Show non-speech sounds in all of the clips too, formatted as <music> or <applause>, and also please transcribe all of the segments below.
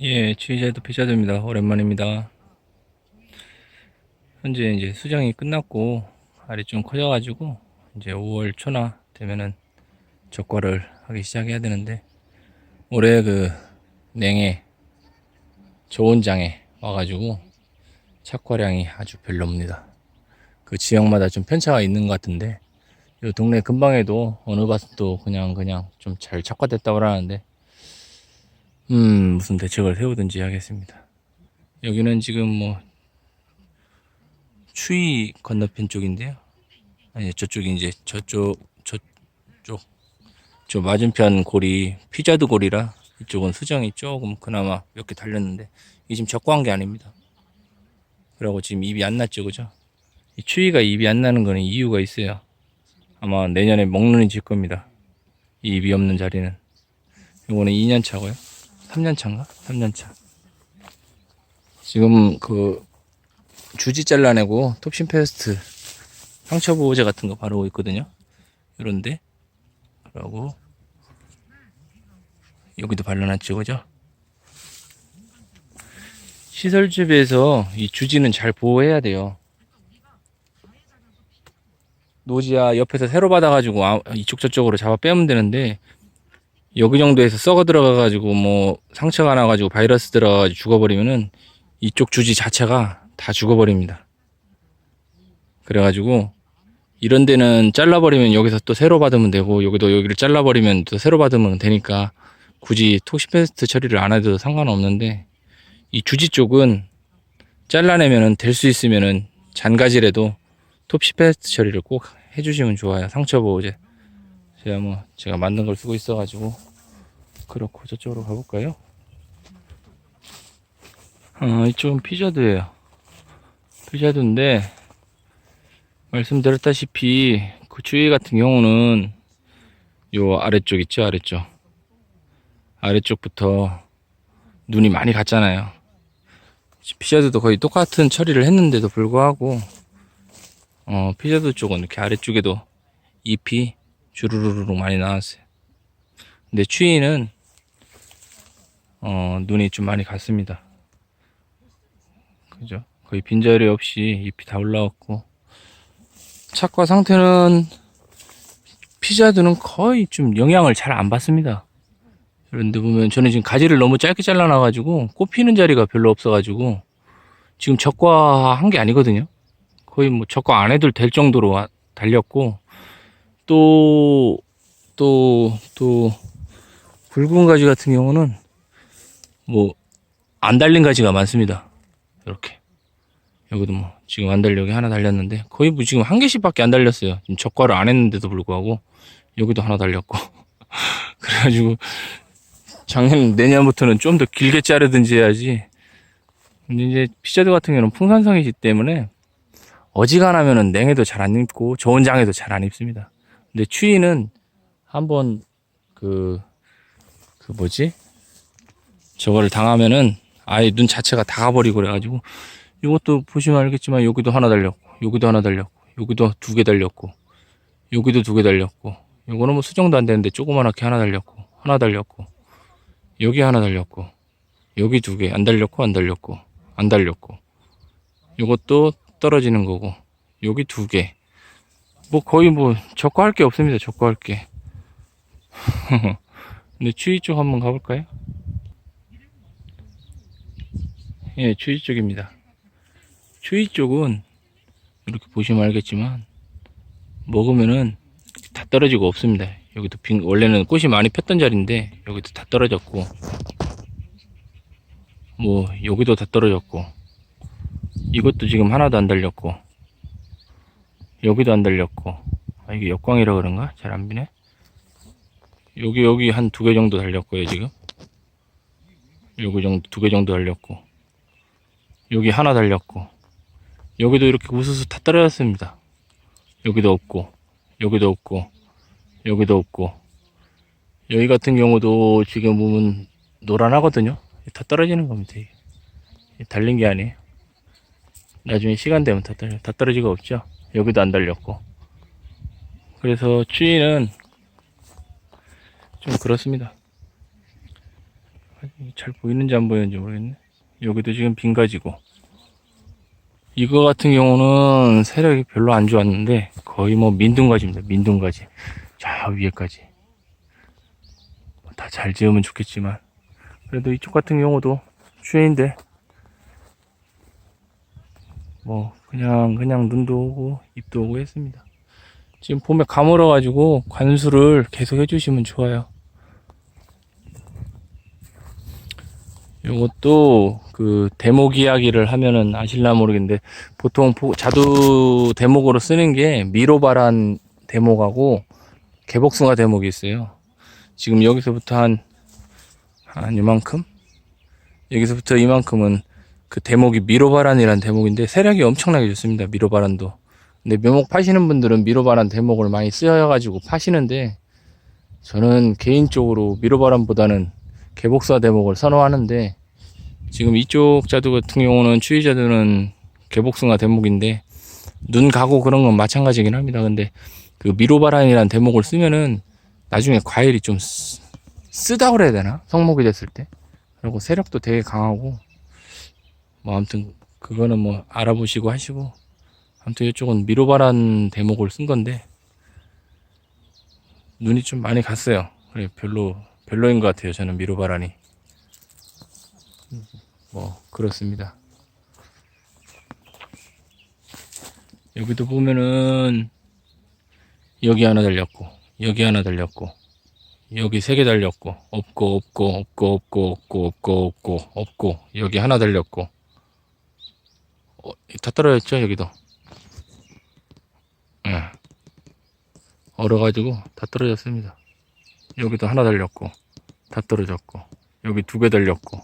예, 취재도 피자드입니다. 오랜만입니다. 현재 이제 수정이 끝났고 알이 좀 커져가지고 이제 5월 초나 되면은 적과를 하기 시작해야 되는데 올해 그 냉해 좋은 장에 와가지고 착과량이 아주 별로입니다. 그 지역마다 좀 편차가 있는 것 같은데 이 동네 근방에도 어느 밭도 그냥 그냥 좀 잘 착과됐다고 하는데 음, 무슨 대책을 세우든지 하겠습니다. 여기는 지금 뭐, 추위 건너편 쪽인데요. 아니, 저쪽이 이제 저쪽, 저쪽, 저 맞은편 골이 피자드 골이라 이쪽은 수정이 조금 그나마 몇 개 달렸는데, 이게 지금 적과한 게 아닙니다. 그러고 지금 입이 안 났죠, 그죠? 이 추위가 입이 안 나는 거는 이유가 있어요. 아마 내년에 먹는이 질 겁니다. 이 입이 없는 자리는. 이거는 2년 차고요. 3년 차인가? 3년 차. 지금 그 주지 잘라내고 톱신 페스트 상처 보호제 같은 거 바르고 있거든요. 이런데 그러고 여기도 발라놨죠, 그죠? 시설집에서 이 주지는 잘 보호해야 돼요. 노지야 옆에서 새로 받아가지고 아- 이쪽 저쪽으로 잡아 빼면 되는데 여기 정도에서 썩어 들어가가지고 뭐 상처가 나가지고 바이러스 들어가가지고 죽어버리면은 이쪽 주지 자체가 다 죽어버립니다. 그래가지고 이런 데는 잘라버리면 여기서 또 새로 받으면 되고 여기도 여기를 잘라버리면 또 새로 받으면 되니까 굳이 토시페스트 처리를 안 해도 상관없는데 이 주지 쪽은 잘라내면은 될 수 있으면은 잔가지라도 톱시페스트 처리를 꼭 해주시면 좋아요. 상처 보호제. 제가 뭐 제가 만든 걸 쓰고 있어가지고 그렇고 저쪽으로 가볼까요? 어, 이쪽은 피자드예요. 피자드인데 말씀드렸다시피 그 주위 같은 경우는 요 아래쪽 있죠 아래쪽 아래쪽부터 눈이 많이 갔잖아요. 피자드도 거의 똑같은 처리를 했는데도 불구하고 어, 피자드 쪽은 이렇게 아래쪽에도 잎이 주르르르 많이 나왔어요. 근데 추위는 어, 눈이 좀 많이 갔습니다. 그죠? 거의 빈자리 없이 잎이 다 올라왔고 착과 상태는 피자드는 거의 좀 영향을 잘 안 받습니다. 그런데 보면 저는 지금 가지를 너무 짧게 잘라놔가지고 꽃 피는 자리가 별로 없어가지고 지금 적과한 게 아니거든요. 거의 뭐 적과 안 해도 될 정도로 와- 달렸고 또, 또, 또, 굵은 가지 같은 경우는, 뭐, 안 달린 가지가 많습니다. 이렇게. 여기도 뭐, 지금 안 달려, 여기 하나 달렸는데, 거의 뭐 지금 한 개씩 밖에 안 달렸어요. 지금 적과를 안 했는데도 불구하고, 여기도 하나 달렸고. <laughs> 그래가지고, 작년, 내년부터는 좀 더 길게 자르든지 해야지. 근데 이제 피자드 같은 경우는 풍산성이기 때문에, 어지간하면은 냉해도 잘 안 입고, 좋은 장에도 잘 안 입습니다. 근데 추위는 한번 그, 그 뭐지? 저거를 당하면은 아예 눈 자체가 다 가버리고 그래가지고 이것도 보시면 알겠지만 여기도 하나 달렸고 여기도 하나 달렸고 여기도 두 개 달렸고 여기도 두 개 달렸고 요거는 뭐 수정도 안 되는데 조그만하게 하나 달렸고 하나 달렸고 여기 하나 달렸고 여기 두 개 안 달렸고 안 달렸고 안 달렸고 요것도 떨어지는 거고 여기 두 개 뭐 거의 뭐 적과할 게 없습니다. 적과할 게. <laughs> 근데 추위 쪽 한번 가볼까요? 예, 추위 쪽입니다. 추위 쪽은 이렇게 보시면 알겠지만 먹으면은 다 떨어지고 없습니다. 여기도 빈 원래는 꽃이 많이 폈던 자리인데 여기도 다 떨어졌고 뭐 여기도 다 떨어졌고 이것도 지금 하나도 안 달렸고 여기도 안 달렸고. 아 이게 역광이라 그런가? 잘 안 비네? 여기 여기 한 두 개 정도 달렸고요 지금. 여기 정도 두 개 정도 달렸고. 여기 하나 달렸고. 여기도 이렇게 우수수 다 떨어졌습니다. 여기도 없고 여기도 없고 여기도 없고. 여기 같은 경우도 지금 보면 노란하거든요? 다 떨어지는 겁니다. 달린 게 아니에요. 나중에 시간 되면 다, 떨어, 다 떨어지가 없죠 여기도 안 달렸고 그래서 추위는 좀 그렇습니다 잘 보이는지 안 보이는지 모르겠네. 여기도 지금 빈 가지고. 이거 같은 경우는 세력이 별로 안 좋았는데 거의 뭐 민둥가지입니다. 민둥가지. 저 위에까지. 다 잘 지으면 좋겠지만 그래도 이쪽 같은 경우도 추위인데 뭐 그냥 그냥 눈도 오고 잎도 오고 했습니다. 지금 봄에 가물어 가지고 관수를 계속 해주시면 좋아요. 요것도 그 대목 이야기를 하면은 아실라 모르겠는데 보통 보- 자두 대목으로 쓰는 게 미로바란 대목하고 개복숭아 대목이 있어요. 지금 여기서부터 한, 한 이만큼? 여기서부터 이만큼은 그 대목이 미로바란이라는 대목인데 세력이 엄청나게 좋습니다. 미로바란도. 근데 묘목 파시는 분들은 미로바란 대목을 많이 쓰여가지고 파시는데 저는 개인적으로 미로바란보다는 개복사 대목을 선호하는데 지금 이쪽 자두 같은 경우는 추위 자두는 개복숭아 대목인데 눈 가고 그런 건 마찬가지긴 합니다. 근데 그 미로바란이라는 대목을 쓰면은 나중에 과일이 좀 쓰- 쓰다 그래야 되나? 성목이 됐을 때. 그리고 세력도 되게 강하고 뭐 아무튼 그거는 뭐 알아보시고 하시고 아무튼 이쪽은 미로바란 대목을 쓴 건데 눈이 좀 많이 갔어요. 그래 별로 별로인 것 같아요. 저는 미로바란이 뭐 그렇습니다. 여기도 보면은 여기 하나 달렸고 여기 하나 달렸고 여기 세 개 달렸고 없고 없고 없고 없고 없고 없고 없고 없고 여기 하나 달렸고 어, 다 떨어졌죠 여기도? 예. 얼어가지고 다 떨어졌습니다. 여기도 하나 달렸고 다 떨어졌고 여기 두 개 달렸고.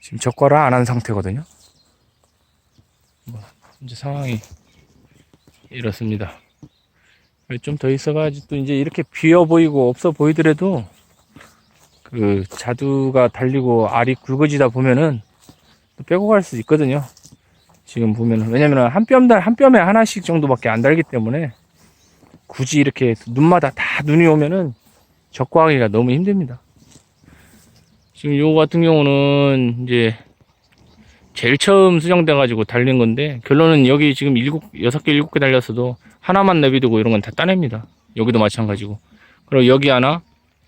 지금 적과를 안한 상태거든요? 뭐 이제 상황이 이렇습니다. 좀 더 있어가지고 또 이제 이렇게 비어 보이고 없어 보이더라도 그 자두가 달리고 알이 굵어지다 보면은 또 빼고 갈 수 있거든요. 지금 보면은 왜냐면은 한 뼘달 한 뼘에 하나씩 정도밖에 안 달기 때문에 굳이 이렇게 눈마다 다 눈이 오면은 적과하기가 너무 힘듭니다. 지금 요거 같은 경우는 이제 제일 처음 수정돼 가지고 달린 건데 결론은 여기 지금 일곱 여섯 개 일곱 개 달렸어도 하나만 내비두고 이런 건 다 따냅니다. 여기도 마찬가지고. 그리고 여기 하나,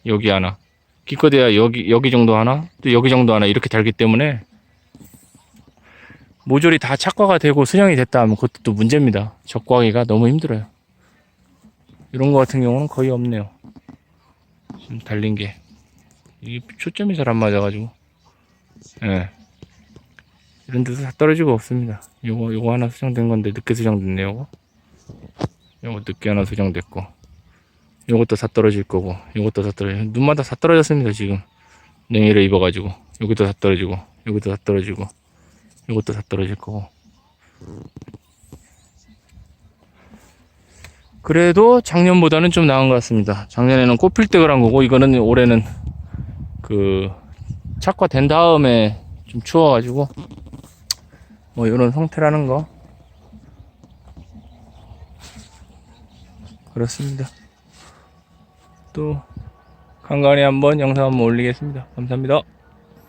여기 하나. 기껏해야 여기 여기 정도 하나, 또 여기 정도 하나 이렇게 달기 때문에 모조리 다 착과가 되고 수정이 됐다 하면 그것도 또 문제입니다. 적과하기가 너무 힘들어요. 이런 거 같은 경우는 거의 없네요. 지금 달린 게. 이게 초점이 잘 안 맞아가지고. 예. 이런 데서 다 떨어지고 없습니다. 요거, 요거 하나 수정된 건데 늦게 수정됐네요, 요거. 요거 늦게 하나 수정됐고. 요것도 다 떨어질 거고, 요것도 다 떨어져. 눈마다 다 떨어졌습니다, 지금. 냉이를 입어가지고. 여기도 다 떨어지고, 여기도 다 떨어지고, 요것도 다 떨어질 거고. 그래도 작년보다는 좀 나은 것 같습니다. 작년에는 꽃필 때 그런 거고, 이거는 올해는 그, 착과된 다음에 좀 추워가지고, 뭐, 이런 상태라는 거. 그렇습니다. 또, 간간히 한번 영상 한번 올리겠습니다. 감사합니다.